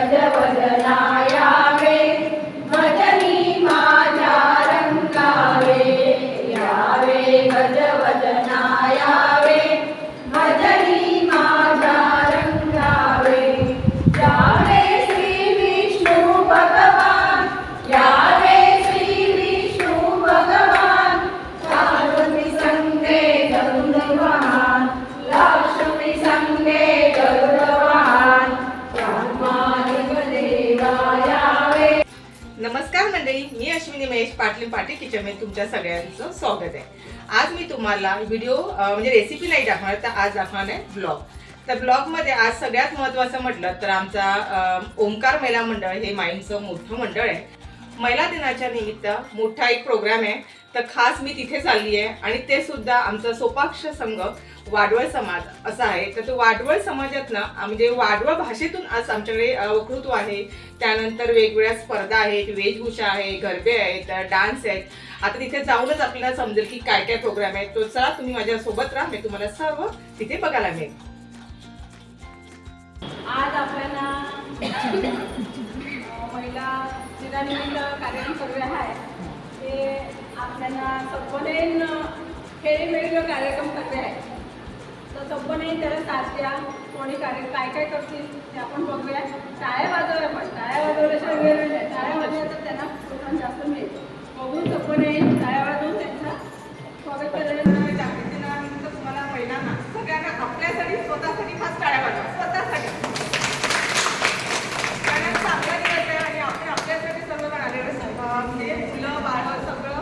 Vaya. किचनमध्ये तुमच्या सगळ्यांचं स्वागत आहे. आज मी तुम्हाला व्हिडिओ म्हणजे रेसिपी नाही दाखवणार तर आज दाखवणार आहे ब्लॉग तर ब्लॉगमध्ये आज सगळ्यात महत्त्वाचं म्हटलं तर आमचा ओंकार महिला मंडळ हे माईंडचं मोठं मंडळ आहे. महिला दिनाच्या निमित्त मोठा एक प्रोग्राम आहे. तर खास मी तिथे चालली आहे आणि ते सुद्धा आमचा सोपाक्ष संघ वाडवळ समाज असा आहे. तर तो वाडवळ समाजात ना म्हणजे वाडवळ भाषेतून आज आमच्याकडे अ, वक्तृत्व आहे. त्यानंतर वेगवेगळ्या स्पर्धा आहेत वेशभूषा आहे गरबे आहेत डान्स आहेत. आता तिथे जाऊनच आपल्याला समजेल की काय काय प्रोग्राम आहेत. तो चला तुम्ही माझ्यासोबत राहा मी तुम्हाला सर्व तिथे बघायला मिळेल. आज आपल्याला महिला दिनानिमित्त कार्यक्रम करूया आहे. ते आपल्याला संपनेन खेळीमेळीवर कार्यक्रम करते आहे तर संपनेन त्याला साथ द्या कोणी कार्य काय काय करतील ते आपण बघूया. टाळ्या वाजवूया पण टाळ्या वाजवल्याशिवाय वेळ नाही टाळ्या वाजवल्या तर त्यांना प्रोत्साहन जास्त मिळेल. बघून संपनेन टाळ्या वाजवून त्यांचा स्वागत करायला जागृती दिनानिमित्त तुम्हाला महिलांना सगळ्यांना आपल्यासाठी स्वतःसाठी खास टाळ्या वाजवा. स्वतः कारण चांगला दिवस आहे आणि आपण आपल्यासाठी सर्वजण आलेलो आहे. अं, म्हणजे मुलं बाळ सगळं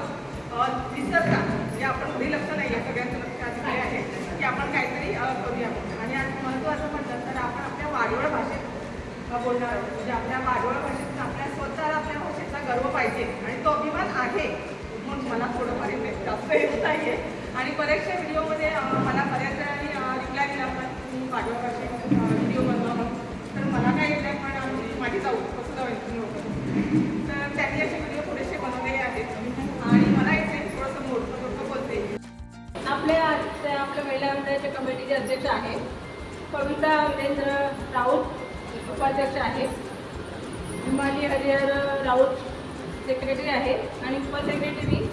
अं, दिसतात म्हणजे आपण घरी लक्ष नाही आहे सगळ्यांचं लक्ष आज काय आहे की आपण काहीतरी अं, करूया आणि आज महत्त्वाचं म्हटलं तर आपण आपल्या वाडवळ भाषेत अं, बोलणार आहोत म्हणजे आपल्या वाडवळ भाषेतून आपल्या स्वतःला आपल्या भाषेचा गर्व पाहिजे आणि तो अभिमान आहे म्हणून मला थोडंफार येते जास्त येत नाही आहे आणि बऱ्याचशा व्हिडिओमध्ये अं, मला बऱ्याच वेळाने रिप्लाय दिला पण तुम्ही वाडवळ भाषेत व्हिडिओ बनवा म्हणून. तर मला काय येत नाही पण आमची माझी जाऊ कसं जाऊ तर त्यांनी असे व्हिडिओ थोडेसे बनवलेले आहेत आणि मला येते थोडंसं मोठं मोठं बोलते आपल्या त्या आपल्या महिला मंडळाच्या कमिटीचे अध्यक्ष आहेत कविता वीरेंद्र राऊत उपाध्यक्ष आहेत हिमाली हरिहर राऊत सेक्रेटरी आहेत आणि उपसेक्रेटरी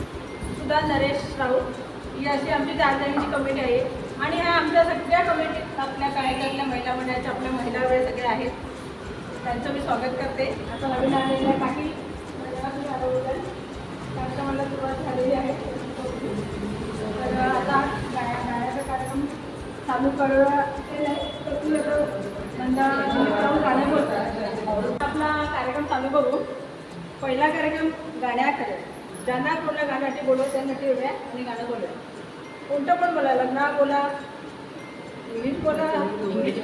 सुधा नरेश राऊत ही अशी आमची चार जणांची कमिटी आहे. आणि ह्या आमच्या सगळ्या कमिटीत आपल्या कार्यकर्त्या महिला मंडळाच्या आपल्या महिला वगैरे सगळ्या आहेत. त्यांचं मी स्वागत करते. आता नवीन आलेल्या काही महिलांनी मला सुरुवात झालेली आहे. तर आता गाण्या गाण्याचा कार्यक्रम चालू करूया नंदा गाणं बोलतो आपला कार्यक्रम चालू करू. पहिला कार्यक्रम गाण्याकडे. ज्यांना कोणत्या गाण्यासाठी बोलव त्यांसाठी येऊया आणि गाणं बोलूया कोणतं पण बोला लग्ना बोला इंग्लिश बोला इंग्लिश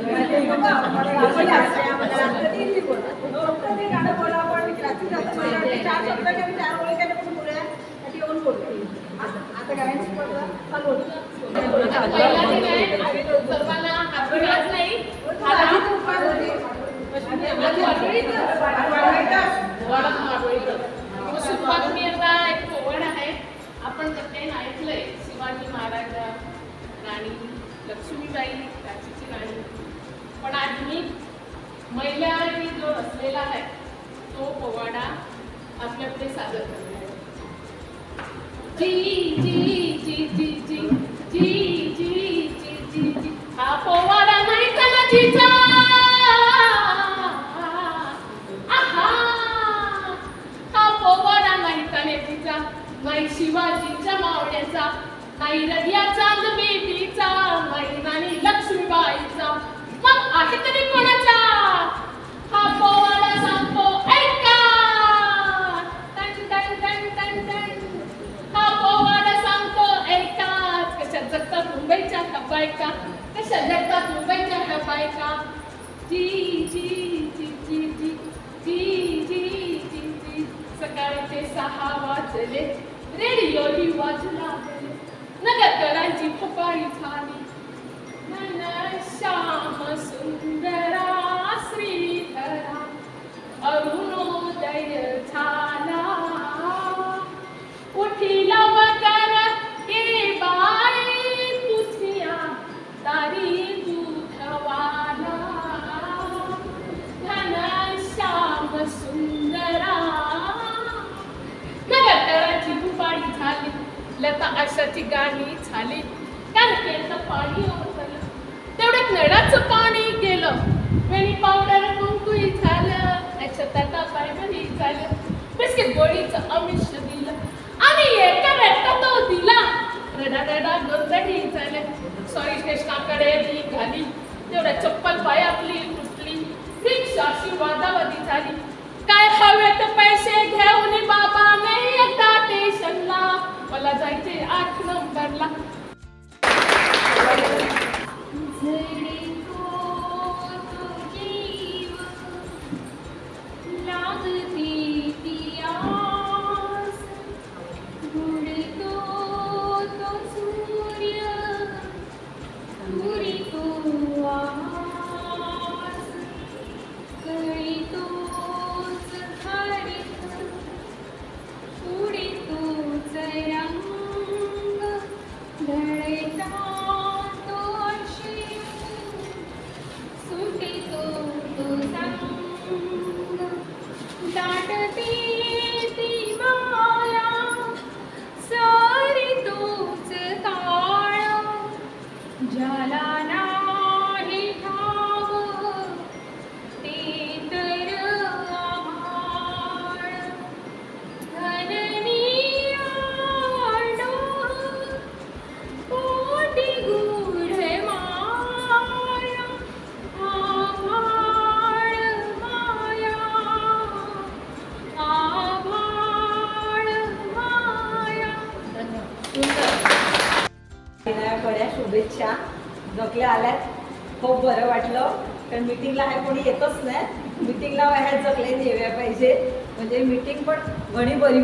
फक्त ते गाणं बोला आपण रात्री चार शब्द चार पण बोलूया. त्याची येऊन बोलू आता आता गाण्याची स्पर्धा चालू सर्वांना नाही. मुंबईच्या ह्या बायका कशा जगतात मुंबईच्या ह्या बायका जी जी जी जी जी जी जी जी जी सकाळचे सहा वाजले रेडिओ ही वाजू लागले नगरकरांची फपाळी झाली मन श्याम सुंदरा श्रीधरा अरुणोदय झाला लता आशाची गाणी झाली. काय केलं पाणी तेवढ्यात नळाचं पाणी गेलं. वेणी पावडर कुंकुई झालं. अच्छा तटा पायभरी झालं. बिस्के गोळीचं आमिष दिलं. आणि एका रट्टा तो दिला. रडा रडा गोंधळी झाले सॉरी कृष्णाकडे ती घाली. तेवढ्या चप्पल पाय आपली तुटली. रिक्षा अशी वादावादी झाली. काय हवे तर पैसे घेऊन बाबा. मला जायचे आठ नंबरला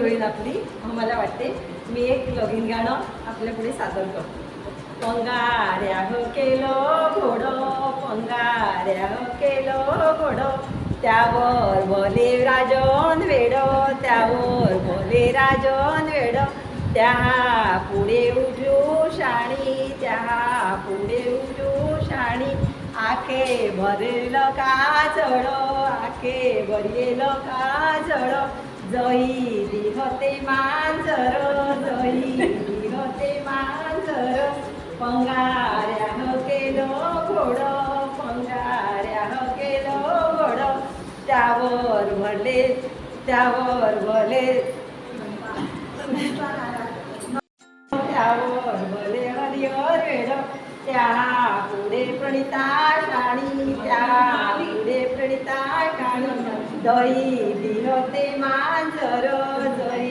होईल आपली. मला वाटते मी एक लगीन गाणं आपल्या पुढे सादर करतो. पंगाऱ्या हो केलं घोडं पंगाऱ्या हो केलं घोडं. त्यावर भले राजन वेड त्यावर भले राजन वेड. त्या पुढे उजू शाणी त्या पुढे उजू शाणी. आखे भरेल का जळ आखे भरेल का जळ जई होते मांजर जई होते मांजर पंगाऱ्या घोडो घोड पंगाऱ्या केलो घोड त्यावर भले त्यावर भले त्यावर भले हरिहर वेड त्या पुढे प्रणिता शाणी त्या पुढे प्रणिता शाणी दही दिहते मांजर दही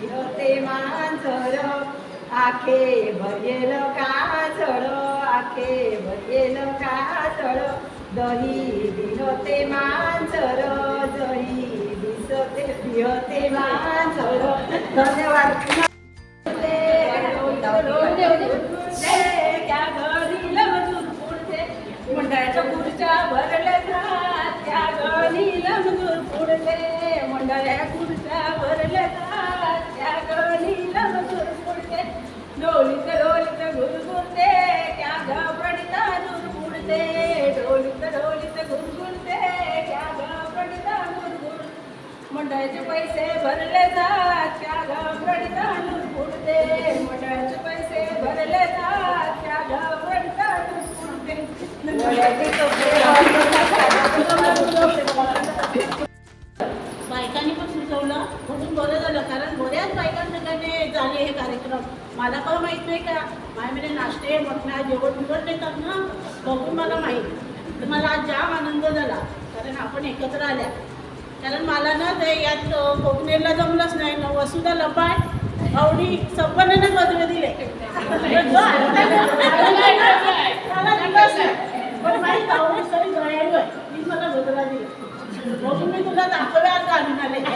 दिहते मांजर आखे भरेल काजळ आखे भरेल काजळ दही दिहते मांजर दही दिसते दिहते मांजर. धन्यवाद. मंडळाच्या खुर्च्या भरल्या जात त्या गणीला मजूर पुढले मंडळाच्या खुर्च्या भरल्या जात त्या गणीला मजूर पुढले डोलीत डोलीत गुरगुरते त्या गपडीता दूर पुढते डोलीत डोलीत गुरगुरते त्या गपडीता गुरगुर मंडळाचे पैसे भरले जात त्या गपडीता दूर पुरते. मंडळाचे पैसे भरले जात त्या गपडीता दूर पुरते बायकांनी पण सुचवलं. म्हणून बरं झालं कारण बऱ्याच बायकांकडे झाले हे कार्यक्रम. मला पण माहीत नाही का? माझ्यामध्ये नाश्ते मटणा जेवण बिवण देतात ना? बघून मला माहीत. तर मला आज जाम आनंद झाला. कारण आपण एकत्र आल्या. कारण मला ना ते यात कोकणेरला जमलंच नाही. ना वसुधा लपाट आवडी संपन्नाने पदवे दिले. पण माहीत आवडी सगळी दयाळू आहे मी मला बदला दिली. म्हणून मी तुला दाखवलं आज घालून आले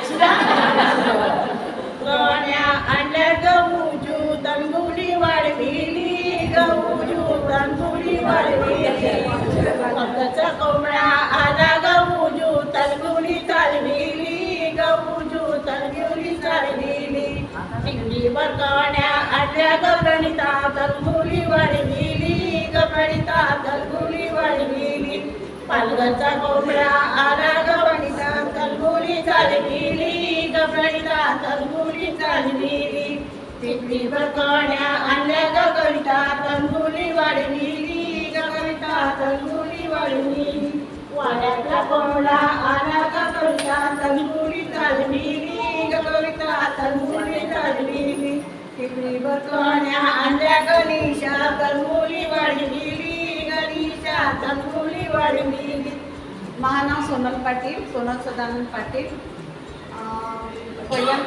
गण्या आणल्या गऊजू तंदुरी वाढविली. गऊजू तंदुरी वाढविली. भक्ताचा कोंबडा आला टिंगलीवर बरकाण्या आल्या गणिता तलगुली वाढविली गणिता तलगुली वाढविली पालघरचा कोंबडा आला गवणीचा तलगुली चालविली गवणीचा तलगुली चालविली तिथली बकण्या आणल्या गगणीता तलगुली वाढविली वळणी वाड्यातला कोंबडा आला का कविता तंगुली चालली कविता तंगुली चालली टिपरीवर कोण्या आणल्या गणेशा तंगुली वाढली गणेशा तंगुली वाढली माझं नाव सोनल पाटील सोनल सदानंद पाटील अं, पहिल्या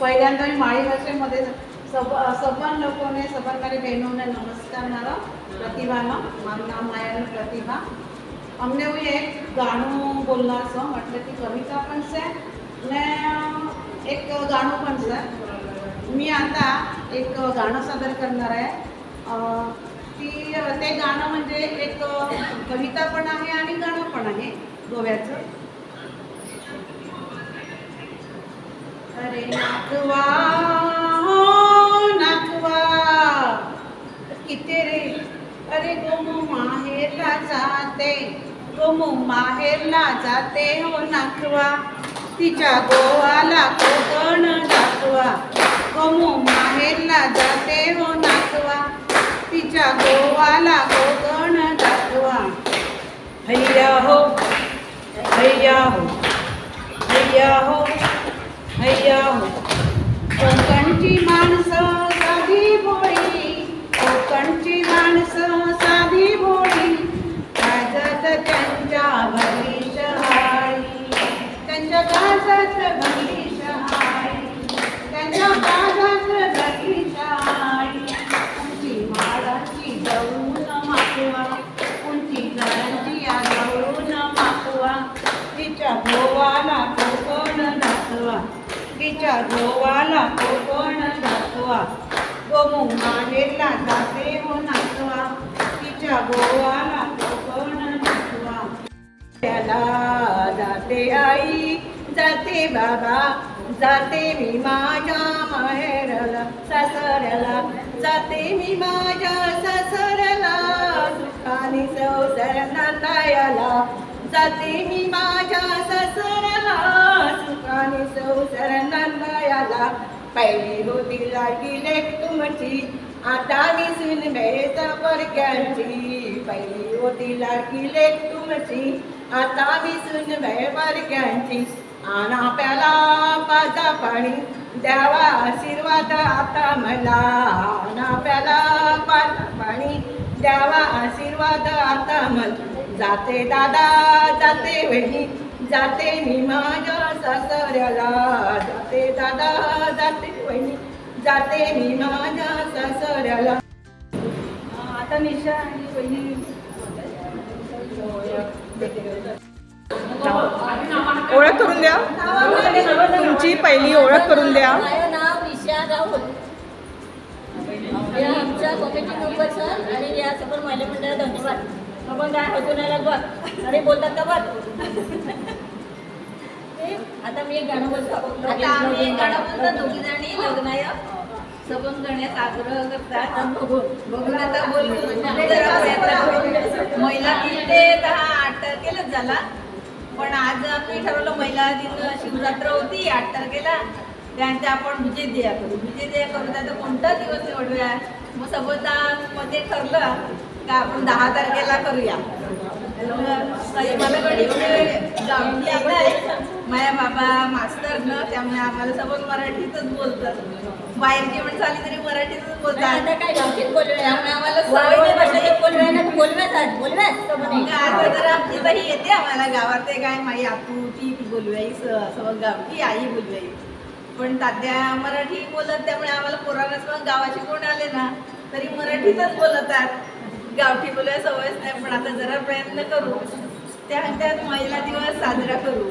पहिल्यांदा मी माळी भाषेमध्ये सब सबन लोकोने सबन मारी बहनों नमस्कार मारा प्रतिभानं મારું નામ માયાની પ્રતિભા અમને હું એક ગાણું બોલનાર છું એટલે કે કવિતા પણ છે ને एक गाणं पण सर मी आता एक गाणं सादर करणार आहे. ती ते गाणं म्हणजे एक कविता पण आहे आणि गाणं पण आहे गोव्याचं. अरे नाकवा हो नाकवा किती रे. अरे गोमू माहेरला जाते गोमू माहेरला जाते हो नाकवा तिच्या गोवाला कोकण दाखवा. कमो माहेरला जाते हो नातवा तिच्या गोवाला कोकण दाखवा. हैया हो हैया हो हैया हो हैया हो. कोकणची माणसं साधी भोळी कोकणची माणसं साधी भोळी गाजत त्यांच्या भरली शहाळी त्यांच्या गाजत भरली शहाळी त्यांच्या गाजत भरली शहाळी उंची माडाची जवळून मागवा उंची झाडांची या जवळून मागवा तिच्या गोवाला कोकण दाखवा तिच्या गोवाला कोकण दाखवा गोमू माहेरला जाते हो तिच्या गोवाला त्याला जाते आई जाते बाबा जाते मी माझ्या माहेरला सासऱ्याला. जाते मी माझ्या सासऱ्याला सुखाने संसाराला नातायाला जाते मी माझ्या पहिली होती लागी लेख तुमची आता मी सुन मेचा परक्यांची पहिली होती लागी लेख तुमची आता मी सुन मे परक्यांची आना प्याला पाजा पाणी. द्यावा आशीर्वाद आता मला. आना प्याला पाजा पाणी. द्यावा आशीर्वाद आता मला. जाते दादा जाते वही जाते मी माझ्या सासऱ्याला जाते दादा जाते वहिनी जाते मी माझ्या सासऱ्याला. आता निशा आणि वहिनी. ओळख करून द्या. तुमची पहिली ओळख करून द्या. माझं नाव निशा राहुल या आमच्या कमिटी मेंबर सर आणि या सगळं महिला धन्यवाद. आपण काय होतो नाही बघ आणि बोलतात का बघ आता मी एक गाणं बोलतो. आता आम्ही एक गाणं बोलतो दोघी जणी लग्नाय सबंध करण्याचा आग्रह करतात. बघून आता बोलतो महिला दिन ते दहा आठ तारखेलाच झाला. पण आज आम्ही ठरवलं महिला दिन शिवरात्र होती आठ तारखेला. त्यानंतर आपण विजय दिया करू. विजय दिया करू. तर आता कोणता दिवस निवडूया? मग सबंधामध्ये ठरलं का आपण दहा तारखेला करूया. मला आहे. माझ्या बाबा मास्तर न त्यामुळे आम्हाला सबंध मराठीतच बोलतात. बाहेरची पण झाली तरी मराठीतच बोलतात. आता काय बोलूया त्यामुळे आम्हाला सवय बोलूया बोलव्याच बोलव्याच आता आमची येते आम्हाला गावात. ते काय माई आपू ती ती बोलवाई सगळं गावठी आई बोलवाई पण तात्या मराठी बोलत त्यामुळे आम्हाला पोरांनाच मग गावाचे कोण आले ना तरी मराठीतच बोलतात. गावठी बोलायला सवयच नाही पण आता जरा प्रयत्न करू. त्या त्यात महिला दिवस साजरा करू.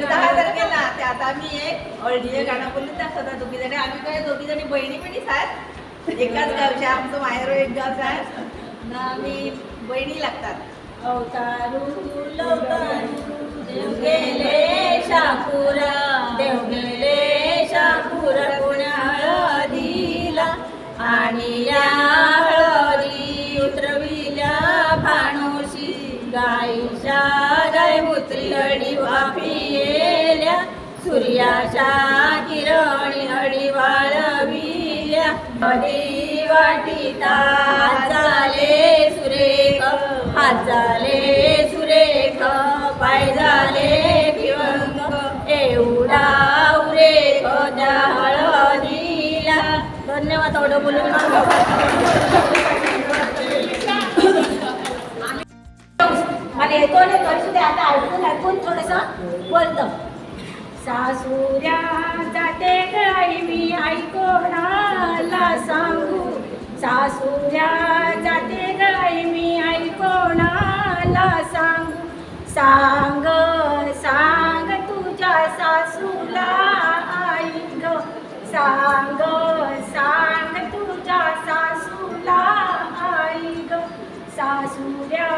दहा तारखेला ते आता आम्ही एक अळडीये गाणं बोलून दाखवतात दोघी जणी आम्ही काय दोघी जणी बहिणी बहिणीच आहेत. एकाच गावच्या आमचं माहेर एक गावचं आहे. ना आम्ही बहिणी लागतात. अवतारू देव गेले शापुरा देव गेले शापुरा पुण्या हळदीला आणि या हळदी उतरविल्या भाणोशी गाईच्या गायमुत्री अडी वापिलेल्या सूर्याच्या किरणी अडी वाळविल्या. अडी वाटिता झाले सुरेख हात झाले सुरेख पाय झाले दिवंग. एवढा उरेख हळदीला. धन्यवाद थोडं बोलून. मला करू दे आता ऐकून ऐकून थोडंसं बोलतं सासूऱ्या जाते गाई मी ऐकोणाला सांगू? सासूऱ्या जाते गाई मी ऐकोणाला सांगू? सांग सांग तुझ्या सासूला आई ग. सांग सांग तुझ्या सासूला आई ग. सासूऱ्या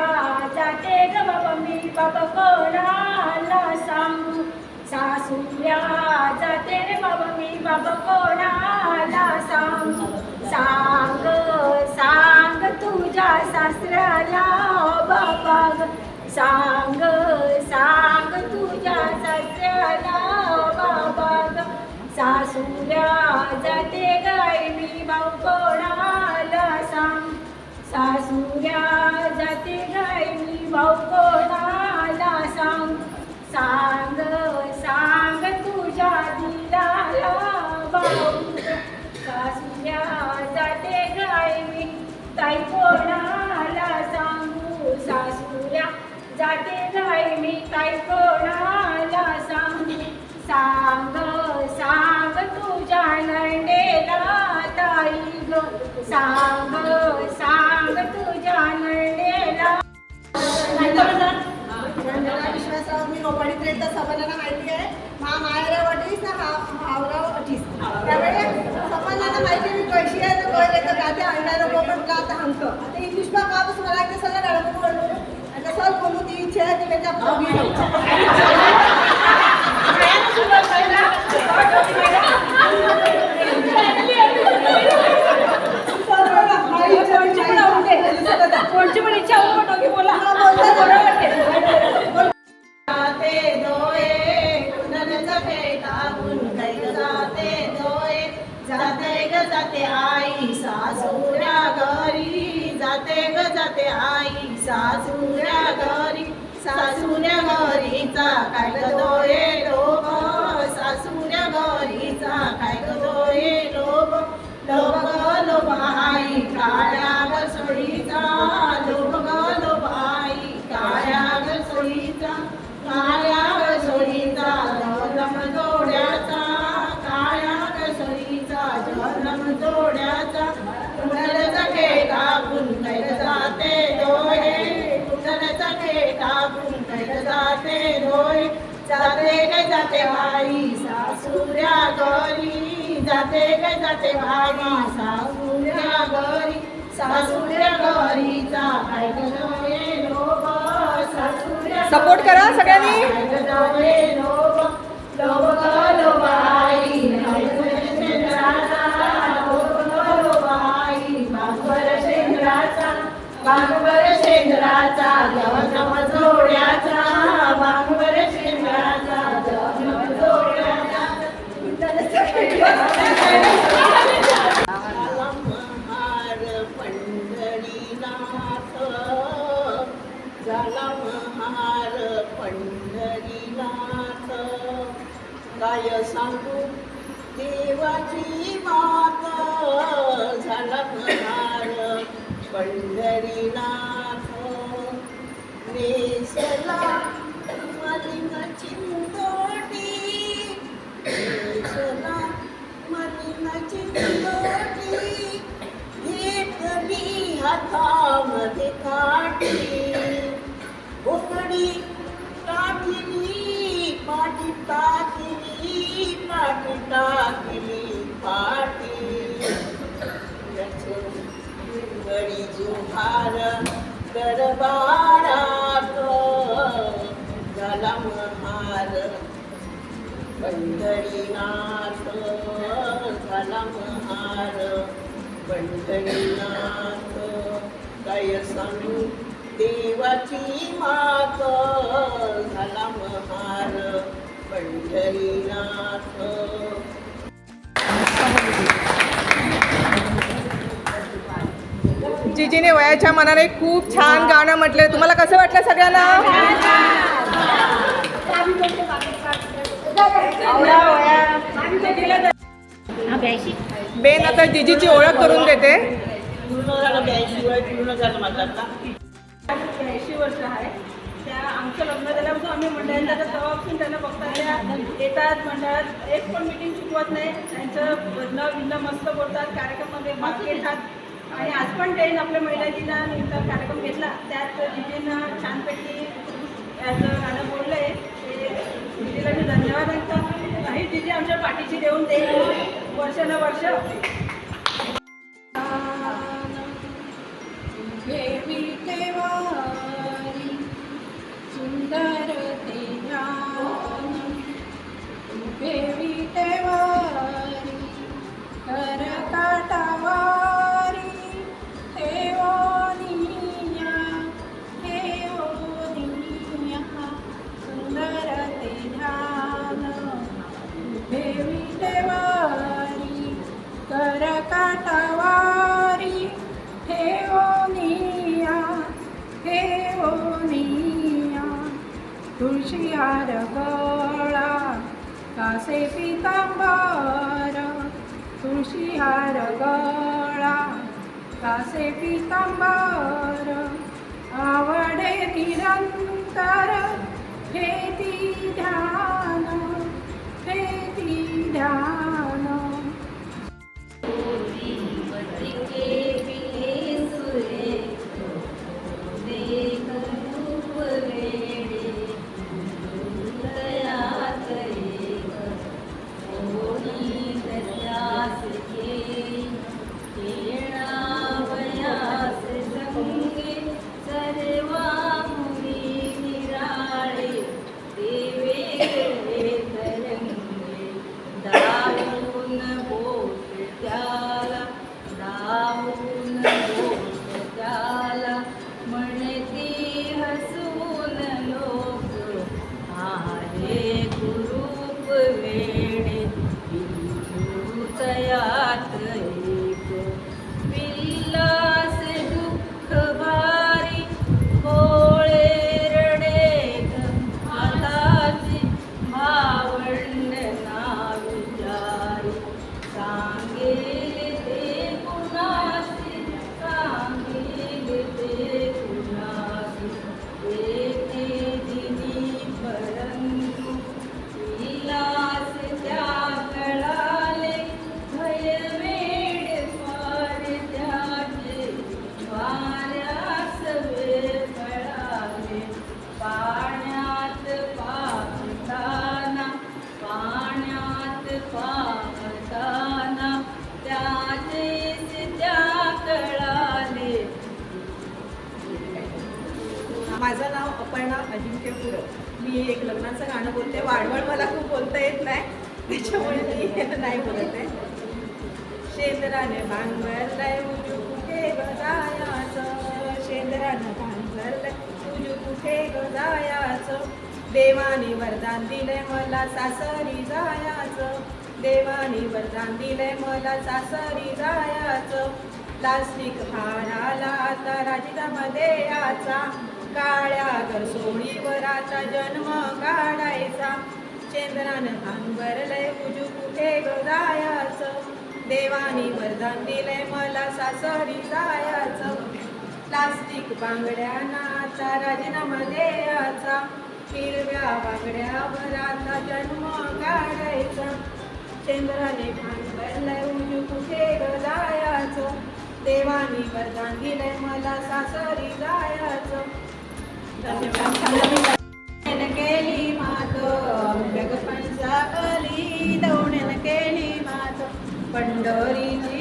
जाते ग बाबा मी बाबा कोणाला सांगू सासूऱ्या जाते रे बाबा मी बाबा कोणाला सांगू जाते गाय मी काय कोणाला सांग? सांग तुझ्या नंडेला ताई ग. सांग सांग तुझ्या नंडेला विश्वासराव मी रोपाडी ट्रेडचा सपनाला माहिती आहे हा मायरा वटीस ना हा. भावराव त्यामुळे माहिती मी कशी आहे तर का ते अंडा पण का आता आता इंग्लिश पा का बस मला ते सगळं गाडं बोललो आणि सर बोलू ती इच्छा आहे ती त्याच्या कोणची पण इच्छा होऊ पण बोला जाते आई सासूऱ्या घरी जाते ग जाते आई सासूऱ्या घरी सासूऱ्या घरीचा काय ग दोये लोक? सासूऱ्या घरीचा काय ग दोये लोक? लोक लोक आई काळ्या जाते बाई सासूऱ्या घरी. जाते ग जाते बाई सासूऱ्या घरी. सासूऱ्या घरीचा काय गजवे लोक? सासूऱ्या Support करा सगळ्यांनी. काय गजवे लोक? लोक लोबाई शेंद्राचा शेंद्राचा जवळ जोड्याचा पंढरीनाथ झाला महार पंढरीनाथ काय सांगू देवाची मात झाला महार पंढरीनाथ जीजीने वयाच्या मनाने खूप छान गाणं म्हटलं तुम्हाला कसं वाटलं सगळ्यांना? बेन आता जिजीची ओळख करून देते. वर्ष आहे. त्या आमचं लग्न झाल्यापासून आम्ही मंडळांना आता तेव्हापासून त्यांना बघतात त्या येतात मंडळात एक पण मिटिंग चुकवत नाही. त्यांचं मस्त बोलतात. कार्यक्रममध्ये भाग घेतात. आणि आज पण त्यांनी आपल्या महिला कार्यक्रम घेतला. त्यात जिजीनं छानपैकी याचं गाणं बोललं. आहे जिजीला मी धन्यवाद सांगतो नाही तिथे आमच्या पाठीशी देऊन ते वर्षानुवर्ष सुंदर ते देवी तेवारी शिहार गळा कासे पितांबर तुळशीहार गळा कासे पितांबर आवडे निरंतर हे ती ध्यान. हे ती ध्यान पाहताना त्याचेच त्या कळाले माझं नाव अपर्णा अजिंक्य पुरं मी एक लग्नाचं गाणं बोलते. वाडवळ मला खूप बोलता येत नाही. त्याच्यामुळे मी नाही बोलत आहे. शेंद्राने भांगरलंय उजू कुठे गजायाचं शेंद्रानं भांगरलंय उजू कुठे गजायाचं देवानी वरदान दिले मला सासरी जायाचं. देवानी वरदान दिले मला सासरी जायाचं. प्लास्टिक हाराला आता राजिदामध्ये याचा काळ्या गरसोळीवर आता जन्म काढायचा. चंद्रानं भांगरलंय उजू कुठे गजायाचं देवानी वरदान दिले मला सासरी जायाचं. प्लास्टिक बांगड्यांना आता राजीनामध्ये याचा हिरव्या बागड्या आता जन्म काढायचा. चंद्राने भांगरलंय उजू कुठे जायचं देवानी वरदान दिलंय मला सासरी जायचं. केली मात जगपंचाकली दौड्यानं केली मात. पंढरीची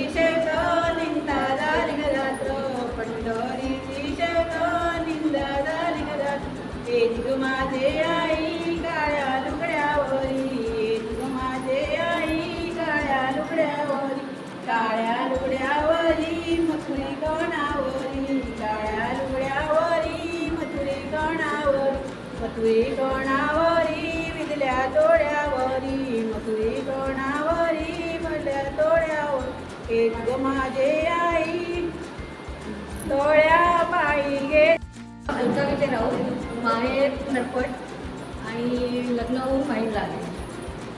माझे आई काळ्या लुगड्यावरी एक माझे आई काळ्या लुगड्यावरी काळ्या लुगड्यावरी मथुरी गणावरी काळ्या लुगड्यावरी मथुरी गणावरी मथुरी गणावरी विदल्या तोड्यावरी मथुरी गणावरी म्हटल्या तोड्यावर एक ग माझे आई डोळ्या पायी गे अलका विजय राऊत माहेर नरपट आणि लग्न होऊन माहीत आले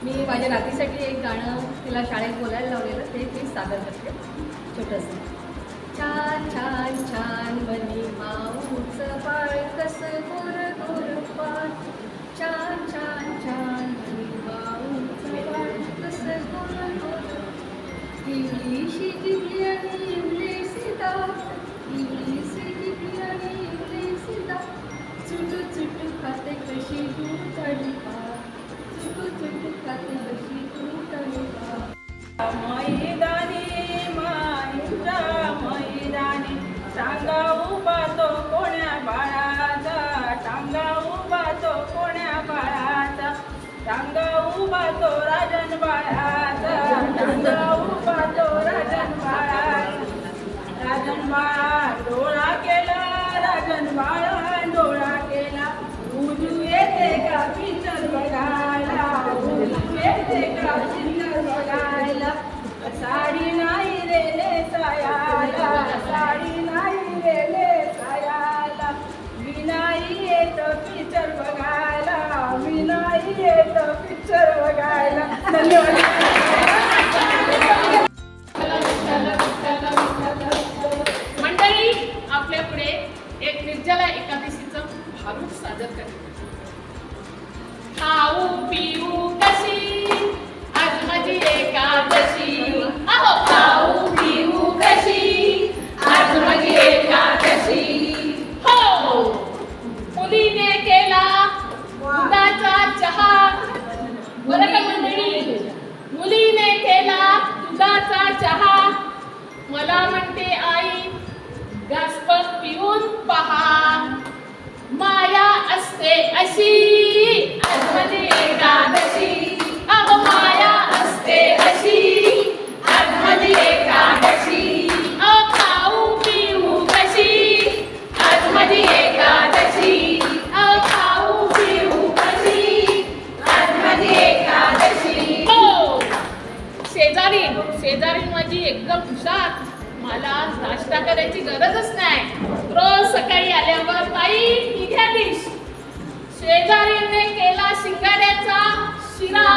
मी माझ्या नातीसाठी एक गाणं तिला शाळेत बोलायला लावलेलं ते मी सादर करते. छोटंसं. छान छान छान बनी माऊच पाळ कस गोर गोर पाळ छान छान छान बनी माऊच पाळ कस गोर गोर पिवळीशी जिबली खाते कशी तू आणि चुटू चुटू खाते कशी तू आणि मैदानी माईच्या मैदानी टांगा उभा तो कोण्या बाळाचा? टांगा उभा तो कोण्या बाळाचा? टांगा उभा तो राजन बाळा टांगा उभा तो राजन बाळाचा राजन बाळा डोळा केला राजन बाळा डोळा केला उजू येते का पिक्चर बघायला उजू येते का पिक्चर बघायला साडी नाही साडी नाही मी नाही येत पिक्चर बघायला मी नाही येत पिक्चर बघायला धन्यवाद मंडळी आपल्या पुढे एक निर्जला एकादशीचं भारूड सादर करते. खाऊ पी चहा. मला म्हणते आई जास्त पिऊन पहा. माया असते अशी आज माझी एकादशी. अहो माया असते अशी आज माझी एकादशी. एकदम हुशार. मला नाश्ता करायची गरजच नाही. रोज सकाळी आल्यावर ताई ही घ्या डिश शेजारीने केला शिंगाड्याचा शिरा.